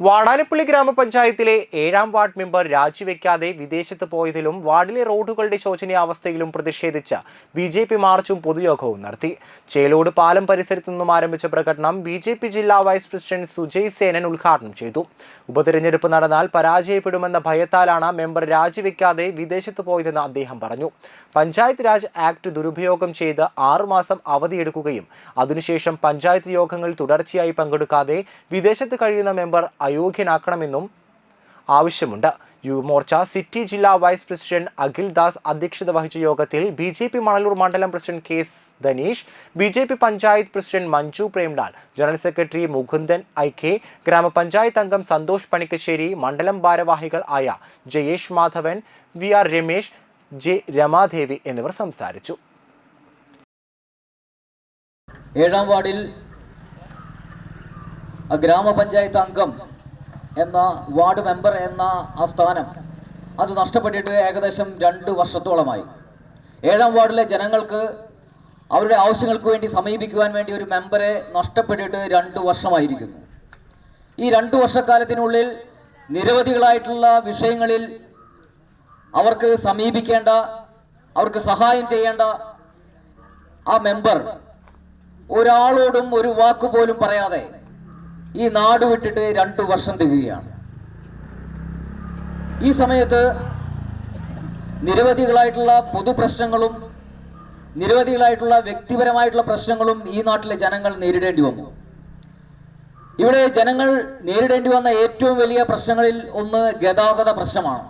വാടാനപ്പള്ളി ഗ്രാമപഞ്ചായത്തിലെ ഏഴാം ward member രാജിവെക്കാതെ വിദേശത്ത് പോയതിലും വാർഡിലെ റോഡുകളുടെ ശോചനീയാവസ്ഥയിലും പ്രതിഷേധിച്ച ബി ജെ പി മാർച്ചും പൊതുയോഗവും നടത്തി. ചേലോട് പാലം പരിസരത്തു നിന്നും ആരംഭിച്ച പ്രകടനം ബി ജെ പി ജില്ലാ വൈസ് പ്രസിഡന്റ് സുജയ് സേനൻ ഉദ്ഘാടനം ചെയ്തു. ഉപതെരഞ്ഞെടുപ്പ് നടന്നാൽ പരാജയപ്പെടുമെന്ന ഭയത്താലാണ് മെമ്പർ രാജിവെക്കാതെ വിദേശത്ത് പോയതെന്ന് അദ്ദേഹം പറഞ്ഞു. പഞ്ചായത്ത് രാജ് ആക്ട് ദുരുപയോഗം ചെയ്ത് ആറുമാസം അവധിയെടുക്കുകയും അതിനുശേഷം പഞ്ചായത്ത് യോഗങ്ങളിൽ തുടർച്ചയായി പങ്കെടുക്കാതെ വിദേശത്ത് കഴിയുന്ന മെമ്പർ അയോഗ്യനാക്കണമെന്നും ആവശ്യമുണ്ട്. യുവമോർച്ച സിറ്റി ജില്ലാ വൈസ് പ്രസിഡന്റ് അഖിൽ ദാസ് അധ്യക്ഷത വഹിച്ച യോഗത്തിൽ ബി ജെ പി മണലൂർ മണ്ഡലം president K Dhanish B J P panchayat president Manju Premlal general secretary Mukundan I K ഗ്രാമപഞ്ചായത്ത് അംഗം സന്തോഷ് പണിക്കശ്ശേരി മണ്ഡലം ഭാരവാഹികൾ ആയ Jayesh Madhavan V R Ramesh J Ramadevi എന്നിവർ സംസാരിച്ചു. ഏഴാം വാർഡിൽ ഗ്രാമപഞ്ചായത്ത് അംഗം എന്ന വാർഡ് മെമ്പർ എന്ന ആ സ്ഥാനം അത് നഷ്ടപ്പെട്ടിട്ട് ഏകദേശം രണ്ട് വർഷത്തോളമായി. ഏഴാം വാർഡിലെ ജനങ്ങൾക്ക് അവരുടെ ആവശ്യങ്ങൾക്ക് വേണ്ടി സമീപിക്കുവാൻ വേണ്ടി ഒരു മെമ്പറെ നഷ്ടപ്പെട്ടിട്ട് രണ്ട് വർഷമായിരിക്കുന്നു. ഈ രണ്ട് വർഷക്കാലത്തിനുള്ളിൽ നിരവധികളായിട്ടുള്ള വിഷയങ്ങളിൽ അവർക്ക് സമീപിക്കേണ്ട അവർക്ക് സഹായം ചെയ്യേണ്ട ആ മെമ്പർ ഒരാളോടും ഒരു വാക്ക് പോലും പറയാതെ ഈ നാട് വിട്ടിട്ട് രണ്ടു വർഷം തികയാണ് ഈ സമയത്ത് നിരവധികളായിട്ടുള്ള പൊതുപ്രശ്നങ്ങളും നിരവധികളായിട്ടുള്ള വ്യക്തിപരമായിട്ടുള്ള പ്രശ്നങ്ങളും ഈ നാട്ടിലെ ജനങ്ങൾ നേരിടേണ്ടി വന്നു. ഇവിടെ ജനങ്ങൾ നേരിടേണ്ടി വന്ന ഏറ്റവും വലിയ പ്രശ്നങ്ങളിൽ ഒന്ന് ഗതാഗത പ്രശ്നമാണ്.